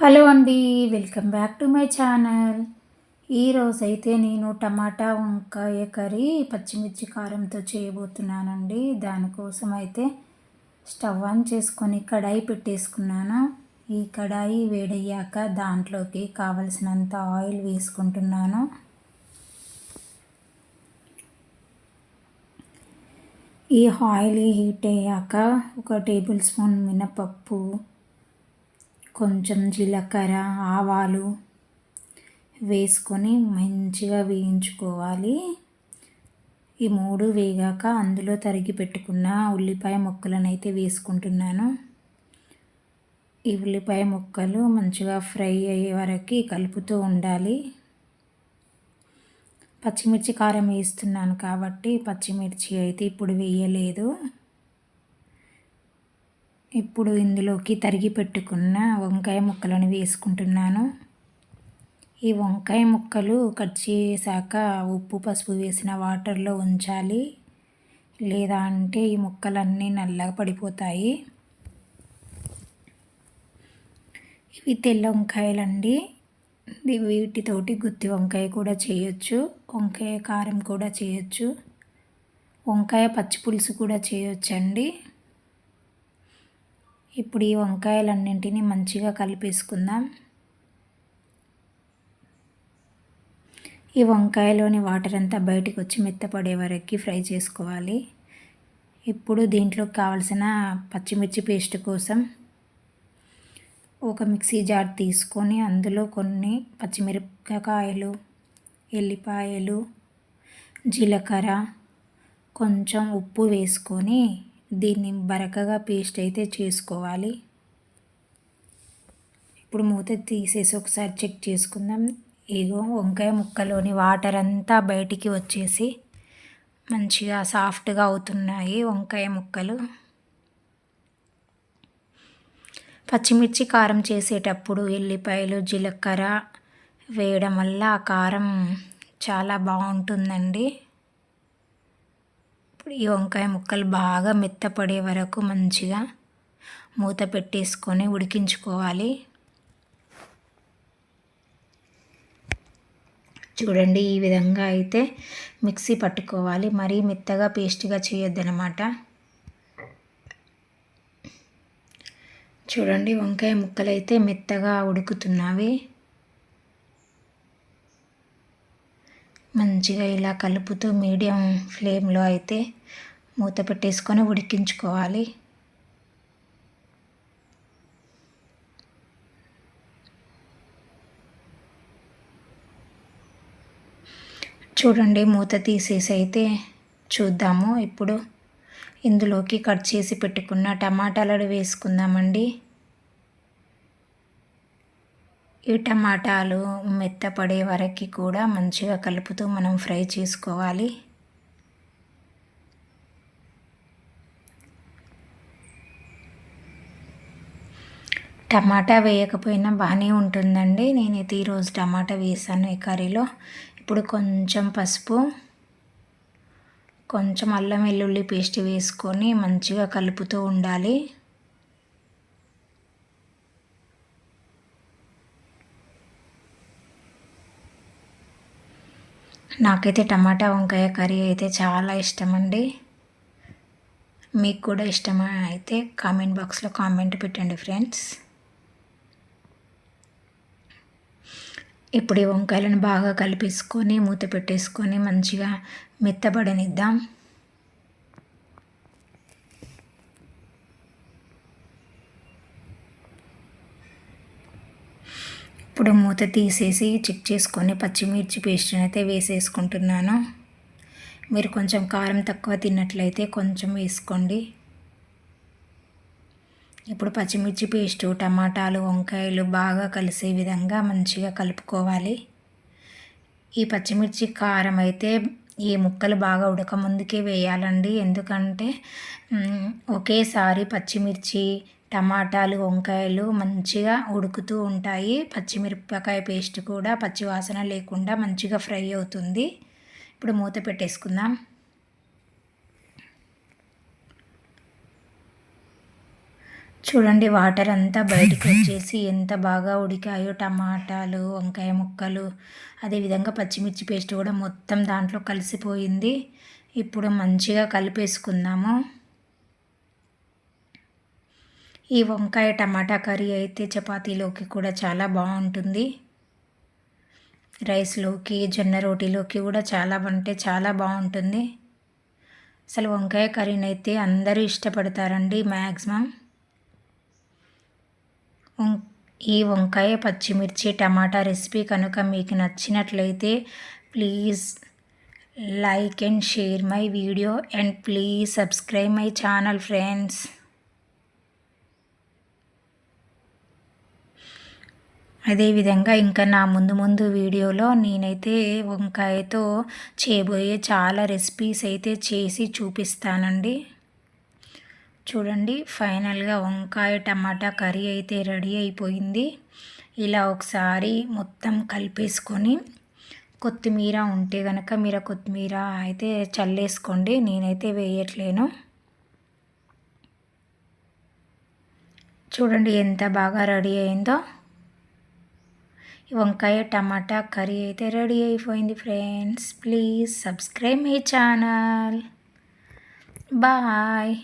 Hello అండి welcome back to my channel. ఈరోజైతే నేను టమాటా వంకాయ కర్రీ పచ్చిమిర్చి కారంతో చేయబోతున్నానండి. దానికోసం అయితే స్టవ్ ఆన్ చేసుకొని కడాయి పెట్టేసుకున్నాను. ఈ కడాయి వేడయ్యాక దాంట్లోకి కావలసినంత ఆయిల్ వేసుకుంటున్నాను. ఈ ఆయిల్ హీట్ అయ్యాక ఒక టేబుల్ స్పూన్ మినపప్పు కొంచెం జీలకర్ర ఆవాలు వేసుకొని మంచిగా వేయించుకోవాలి. ఈ మూడు వేగాక అందులో తరిగి పెట్టుకున్న ఉల్లిపాయ ముక్కలను అయితే వేసుకుంటున్నాను. ఈ ఉల్లిపాయ ముక్కలు మంచిగా ఫ్రై అయ్యే వరకు కలుపుతూ ఉండాలి. పచ్చిమిర్చి కారం వేస్తున్నాను కాబట్టి పచ్చిమిర్చి అయితే ఇప్పుడు వేయలేదు. ఇప్పుడు ఇందులోకి తరిగి పెట్టుకున్న వంకాయ ముక్కలను వేసుకుంటున్నాను. ఈ వంకాయ ముక్కలు కట్ చేశాక ఉప్పు పసుపు వేసిన వాటర్లో ఉంచాలి. లేదా అంటే ఈ ముక్కలన్నీ నల్లగా పడిపోతాయి. ఇవి తెల్ల వంకాయలండి. వీటితోటి గుత్తి వంకాయ కూడా చేయొచ్చు. వంకాయ కారం కూడా చేయొచ్చు. వంకాయ పచ్చి పులుసు కూడా చేయొచ్చండి. ఇప్పుడు ఈ వంకాయలన్నింటినీ మంచిగా కలిపేసుకుందాం. ఈ వంకాయలోని వాటర్ అంతా బయటికి వచ్చి మెత్తపడే వరకు ఫ్రై చేసుకోవాలి. ఇప్పుడు దీంట్లోకి కావాల్సిన పచ్చిమిర్చి పేస్ట్ కోసం ఒక మిక్సీ జార్ తీసుకొని అందులో కొన్ని పచ్చిమిరపకాయలు ఎల్లిపాయలు జీలకర్ర కొంచెం ఉప్పు వేసుకొని దీన్ని బరకగా పేస్ట్ అయితే చేసుకోవాలి. ఇప్పుడు మూత తీసేసి ఒకసారి చెక్ చేసుకుందాం. ఇగో వంకాయ ముక్కలోని వాటర్ అంతా బయటికి వచ్చేసి మంచిగా సాఫ్ట్గా అవుతున్నాయి వంకాయ ముక్కలు. పచ్చిమిర్చి కారం చేసేటప్పుడు ఎల్లిపాయలు జీలకర్ర వేయడం వల్ల ఆ కారం చాలా బాగుంటుందండి. ఈ వంకాయ ముక్కలు బాగా మెత్తపడే వరకు మంచిగా మూత పెట్టేసుకొని ఉడికించుకోవాలి. చూడండి ఈ విధంగా అయితే మిక్సీ పట్టుకోవాలి. మరీ మెత్తగా పేస్ట్గా చేయొద్దనమాట చూడండి వంకాయ ముక్కలు అయితే మెత్తగా ఉడుకుతున్నవి. మంచిగా ఇలా కలుపుతూ మీడియం ఫ్లేమ్లో అయితే మూత పెట్టేసుకొని ఉడికించుకోవాలి. చూడండి మూత తీసేసి అయితే చూద్దాము. ఇప్పుడు ఇందులోకి కట్ చేసి పెట్టుకున్న టమాటాలను వేసుకుందామండి. ఈ టమాటాలు మెత్తపడే వరకు కూడా మంచిగా కలుపుతూ మనం ఫ్రై చేసుకోవాలి. టమాటా వేయకపోయినా బాగానే ఉంటుందండి. నేనైతే ఈరోజు టమాటా వేసాను ఈ కర్రీలో. ఇప్పుడు కొంచెం పసుపు కొంచెం అల్లం వెల్లుల్లి పేస్ట్ వేసుకొని మంచిగా కలుపుతూ ఉండాలి. నాకైతే టమాటా వంకాయ కర్రీ అయితే చాలా ఇష్టమండి. మీకు కూడా ఇష్టమా అయితే కామెంట్ బాక్స్లో కామెంట్ పెట్టండి ఫ్రెండ్స్. ఇప్పుడు ఈ వంకాయలను బాగా కలిపేసుకొని మూత పెట్టేసుకొని మంచిగా మెత్తబడనిద్దాం. ఇప్పుడు మూత తీసేసి చెక్ చేసుకొని పచ్చిమిర్చి పేస్ట్ అయితే వేసేసుకుంటున్నాను. మీరు కొంచెం కారం తక్కువ తిన్నట్లయితే కొంచెం వేసుకోండి. ఇప్పుడు పచ్చిమిర్చి పేస్టు టమాటాలు వంకాయలు బాగా కలిసే విధంగా మంచిగా కలుపుకోవాలి. ఈ పచ్చిమిర్చి కారం అయితే ఈ ముక్కలు బాగా ఉడకముందుకే వేయాలండి. ఎందుకంటే ఒకేసారి పచ్చిమిర్చి టమాటాలు వంకాయలు మంచిగా ఉడుకుతూ ఉంటాయి. పచ్చిమిరపకాయ పేస్ట్ కూడా పచ్చివాసన లేకుండా మంచిగా ఫ్రై అవుతుంది. ఇప్పుడు మూత పెట్టేసుకుందాం. చూడండి వాటర్ అంతా బయటకు వచ్చేసి ఎంత బాగా ఉడికాయో టమాటాలు వంకాయ ముక్కలు అదేవిధంగా పచ్చిమిర్చి పేస్ట్ కూడా మొత్తం దాంట్లో కలిసిపోయింది. ఇప్పుడు మంచిగా కలిపేసుకుందాము. ఈ వంకాయ టమాటా కర్రీ అయితే చపాతీలోకి కూడా చాలా బాగుంటుంది. రైస్లోకి జొన్న రోటీలోకి కూడా చాలా అంటే చాలా బాగుంటుంది. అసలు వంకాయ కర్రీని అయితే అందరూ ఇష్టపడతారండి మ్యాక్సిమం ఈ వంకాయ పచ్చిమిర్చి టమాటా రెసిపీ కనుక మీకు నచ్చినట్లయితే please like and share my video and please subscribe my channel friends. అదేవిధంగా ఇంకా నా ముందు ముందు వీడియోలో నేనైతే వంకాయతో చేయబోయే చాలా రెసిపీస్ అయితే చేసి చూపిస్తానండి. చూడండి ఫైనల్గా వంకాయ టమాటా కర్రీ అయితే రెడీ అయిపోయింది. ఇలా ఒకసారి మొత్తం కలిపేసుకొని కొత్తిమీర ఉంటే కనుక మీరు కొత్తిమీర అయితే చల్లేసుకోండి నేనైతే వేయట్లేను. చూడండి ఎంత బాగా రెడీ అయిందో. వంకాయ టమాటా కర్రీ అయితే రెడీ అయిపోయింది friends. Please subscribe my channel. Bye.